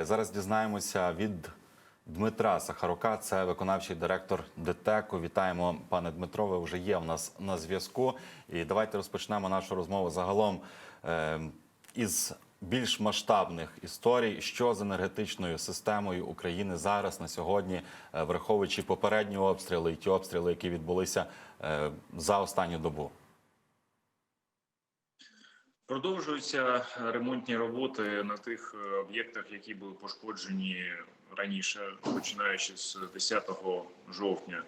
Е, Зараз дізнаємося від Дмитра Сахарука, це виконавчий директор ДТЕКу. Вітаємо, пане Дмитро. Ви вже є у нас на зв'язку. І давайте розпочнемо нашу розмову загалом е, із більш масштабних історій, що з енергетичною системою України зараз на сьогодні, е, враховуючи попередні обстріли і ті обстріли, які відбулися за останню добу. Продовжуються ремонтні роботи на тих е, об'єктах, які були пошкоджені раніше, починаючи з 10 жовтня.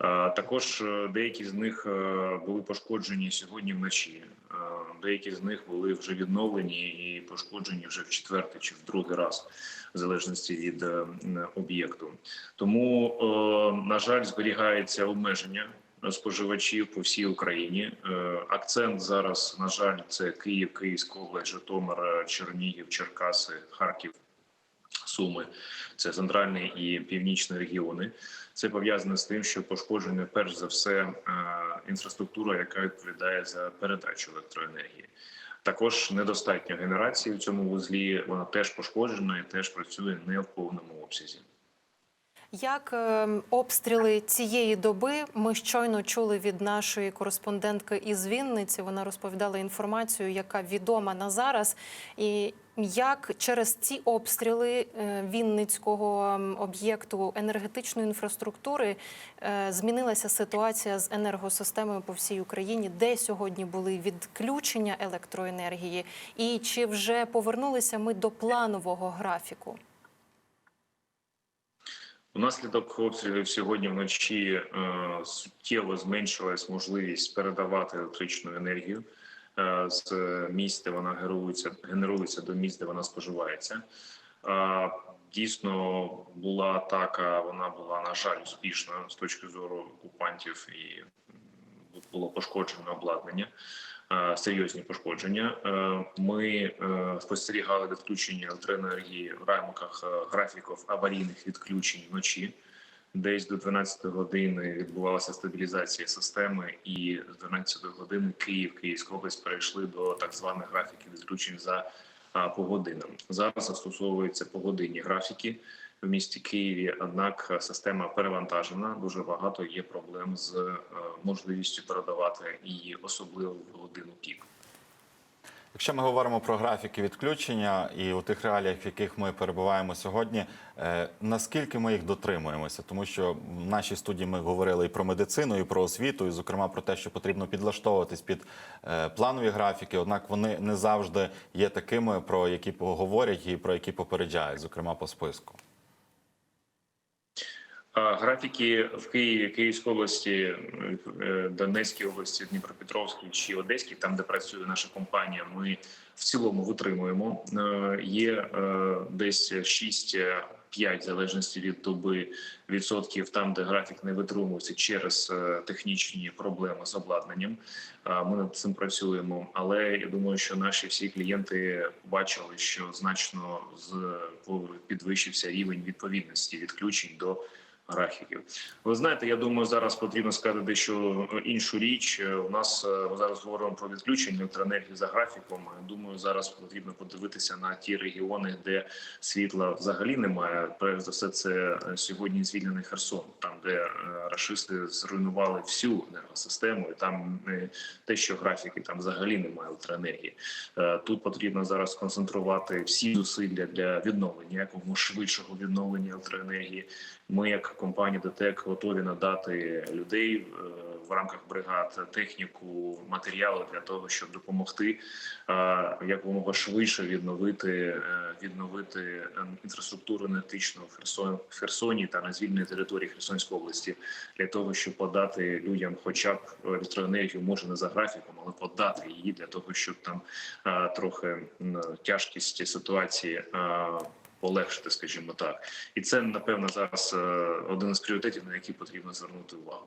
Е, Також е, деякі з них е, були пошкоджені сьогодні вночі. Е, Деякі з них були вже відновлені і пошкоджені вже в четвертий чи в другий раз, в залежності від е, об'єкту. Тому, е, на жаль, зберігається обмеження споживачів по всій Україні. Е, Акцент зараз, на жаль, це Київ, Київська область, Житомир, е, Чернігів, Черкаси, Харків. Суми це центральні і північні регіони. Це пов'язане з тим, що пошкоджена перш за все е, інфраструктура, яка відповідає за передачу електроенергії. Також недостатньо генерації в цьому вузлі. Вона теж пошкоджена і теж працює не в повному обсязі. Як е, обстріли цієї доби ми щойно чули від нашої кореспондентки із Вінниці. Вона розповідала інформацію, яка відома на зараз, і як через ці обстріли е, Вінницького об'єкту енергетичної інфраструктури е, змінилася ситуація з енергосистемою по всій Україні, де сьогодні були відключення електроенергії, і чи вже повернулися ми до планового графіку? Унаслідок обстрілів сьогодні вночі е, суттєво зменшилась можливість передавати електричну енергію е, з місць, де вона генерується, генерується до місць, де вона споживається. Е, дійсно була атака. Вона була на жаль успішна з точки зору окупантів, і було пошкоджено обладнання. Е, Серйозні пошкодження. Е, Ми е, спостерігали відключення електроенергії в рамках графіків аварійних відключень вночі. Десь до 12 години відбувалася стабілізація системи, і з 12 години Київ, Київська область перейшли до так званих графіків відключень за погодинам. Зараз застосовуються погодинні графіки в місті Києві. Однак система перевантажена. Дуже багато є проблем з е, можливістю передавати її, особливо в годину пік. Якщо ми говоримо про графіки відключення і у тих реаліях, в яких ми перебуваємо сьогодні, е, наскільки ми їх дотримуємося? Тому що в нашій студії ми говорили і про медицину, і про освіту, і зокрема про те, що потрібно підлаштовуватись під е, планові графіки. Однак вони не завжди є такими, про які говорять і про які попереджають, зокрема по списку. Графіки в Києві, Київській області, е, Донецькій області, Дніпропетровській чи Одеській, там де працює наша компанія, ми в цілому витримуємо. Е, Є е, десь 6-5, в залежності від доби відсотків, там де графік не витримується через технічні проблеми з обладнанням. Ми над цим працюємо, але я думаю, що наші всі клієнти бачили, що значно підвищився рівень відповідності відключень до графіків. Ви знаєте, я думаю, зараз потрібно сказати дещо іншу річ. Е, У нас е, ми зараз говоримо про відключення електроенергії за графіком. Думаю, зараз потрібно подивитися на ті регіони, де світла взагалі немає. Перш за все, це е, сьогодні звільнений Херсон, там де рашисти зруйнували всю енергосистему, і там те, що графіки там взагалі немає електроенергії. Тут потрібно зараз концентрувати всі зусилля для відновлення якомога швидшого відновлення електроенергії. Ми, як компанія ДТЕК, готові надати людей е, в рамках бригад техніку, матеріали для того, щоб допомогти е, якомога швидше відновити е, відновити інфраструктуру енергетичну в Херсон Херсоні та на звільненій території Херсонської області для того, щоб подати людям, хоча б електроенергію, може не за графіком, але подати її для того, щоб там трохи тяжкість ситуації. Полегшити, скажімо так, і це напевно зараз е, один із пріоритетів, на який потрібно звернути увагу.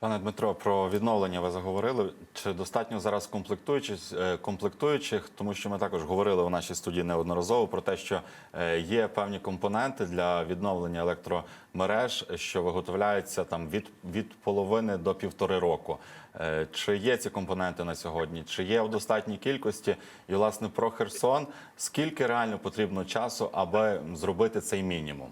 Пане Дмитро, про відновлення ви заговорили. Чи достатньо зараз комплектуючих, е, комплектуючих? Тому що ми також говорили у нашій студії неодноразово про те, що е, є певні компоненти для відновлення електромереж, що виготовляються там від, від половини до півтори року. Е, Чи є ці компоненти на сьогодні? Чи є в достатній кількості? І власне про Херсон, скільки реально потрібно часу, аби зробити цей мінімум?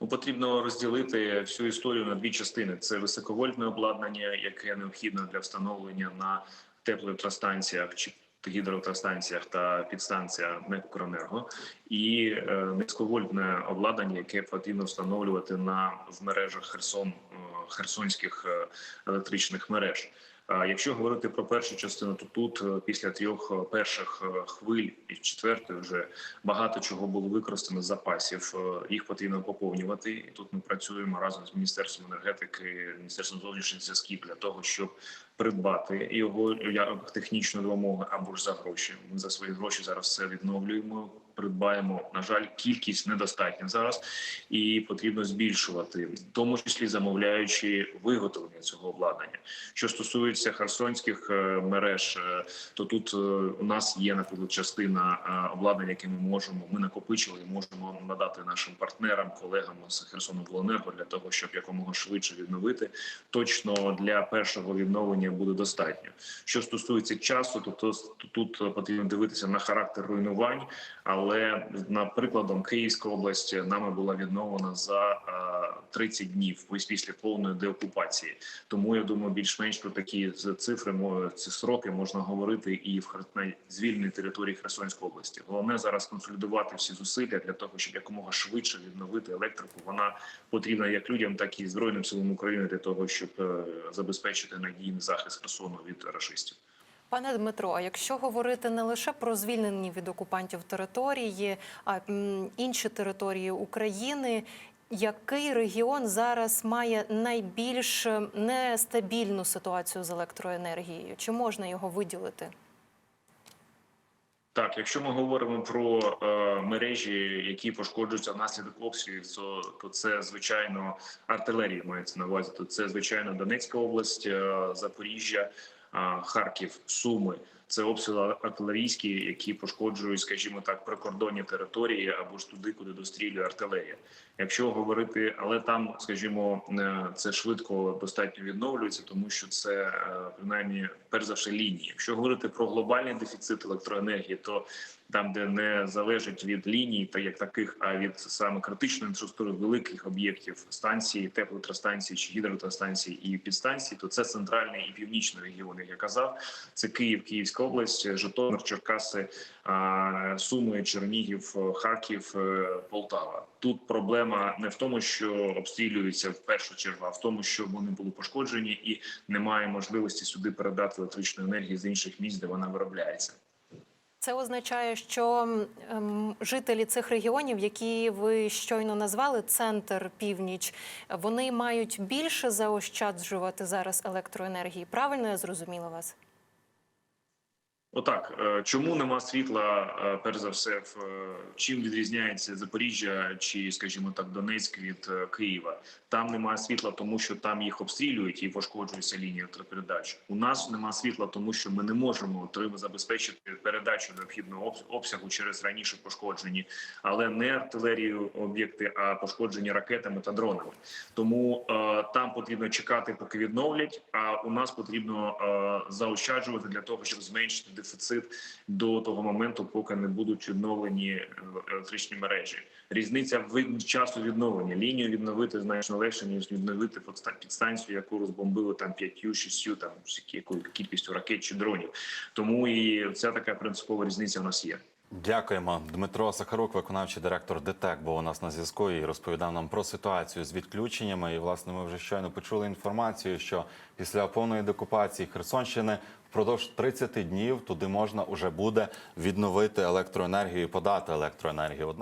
Ну, потрібно розділити всю історію на дві частини: це високовольтне обладнання, яке необхідно для встановлення на теплоелектростанціях чи гідроелектростанціях та підстанціях НЕК і е, низьковольтне обладнання, яке потрібно встановлювати на в мережах Херсон е, херсонських е, електричних мереж. Якщо говорити про першу частину, то тут е, після трьох е, перших е, хвиль і четвертої вже багато чого було використано з запасів. Їх потрібно поповнювати. І тут ми працюємо разом з міністерством енергетики, міністерством зовнішніх зв'язків для того, щоб придбати його як технічну допомогу або ж за гроші. Ми за свої гроші зараз все відновлюємо. Придбаємо на жаль, кількість недостатня зараз, і потрібно збільшувати, в тому числі замовляючи виготовлення цього обладнання. Що стосується херсонських е, мереж, е, то тут е, у нас є наприклад частина обладнання, яке ми можемо. Ми накопичили і можемо надати нашим партнерам, колегам з Херсонобленерго для того, щоб якомога швидше відновити. Точно для першого відновлення буде достатньо. Що стосується часу, то, то тут потрібно дивитися на характер руйнувань. Але на прикладом Київська область нами була відновлена за е, 30 днів ось після повної деокупації. Тому я думаю, більш-менш про такі цифри ці сроки можна говорити і в на території Херсонської області. Головне зараз консолідувати всі зусилля для того, щоб якомога швидше відновити електрику. Вона потрібна як людям, так і збройним силам України для того, щоб е, забезпечити надійний захист Херсону від рашистів. Пане Дмитро, а якщо говорити не лише про звільнені від окупантів території, а інші території України, який регіон зараз має найбільш е, нестабільну ситуацію з електроенергією? Чи можна його виділити? Так, якщо ми говоримо про е, мережі, які пошкоджуються внаслідок обстрілів, то, то це звичайно артилерія мається на увазі. То це звичайно Донецька область, е, Запоріжжя, Харків, Суми. Це обстріли артилерійські, які пошкоджують, скажімо так, прикордонні території або ж туди, куди дострілює артилерія. Якщо говорити, але там, скажімо, е, це швидко достатньо відновлюється, тому що це е, принаймні перш за все лінії. Якщо говорити про глобальний дефіцит електроенергії, то там, де не залежить від ліній, та як таких, а від саме критичної інфраструктури великих об'єктів станції, теплоелектростанції чи гідроелектростанції і підстанції, то це центральний і північний регіон. Як я казав, це Київ, Київська область, Житомир, Черкаси, Суми, Чернігів, Харків, е, Полтава. Тут проблема не в тому, що обстрілюються в першу чергу, а в тому, що вони були пошкоджені і немає можливості сюди передати електричну енергію з інших місць, де вона виробляється. Це означає, що ем, жителі цих регіонів, які ви щойно назвали, центр північ, вони мають більше заощаджувати зараз електроенергії. Правильно я зрозуміла вас? Отак, е, чому нема світла? е, Перш за все, в е, чим відрізняється Запоріжжя чи, скажімо так, Донецьк від Києва? Там немає світла, тому що там їх обстрілюють і пошкоджується лінія електропередач. У нас нема світла, тому що ми не можемо отримати забезпечити передачу необхідного обсягу через раніше пошкоджені, але не артилерію об'єкти, а пошкоджені ракетами та дронами. Тому е, там потрібно чекати, поки відновлять. А у нас потрібно е, заощаджувати для того, щоб зменшити дефіцит до того моменту, поки не будуть відновлені е, електричні мережі. Різниця в часу відновлення лінію відновити значно легше ніж відновити підстанцію, яку розбомбили там п'ятью, шістю, там якою кількістю ракет чи дронів. Тому і ця така принципова різниця у нас є. Дякуємо. Дмитро Сахарук, виконавчий директор ДТЕК, був у нас на зв'язку і розповідав нам про ситуацію з відключеннями. І власне ми вже щойно почули інформацію, що після повної декупації Херсонщини впродовж 30 днів туди можна уже буде відновити електроенергію і подати електроенергію. Однак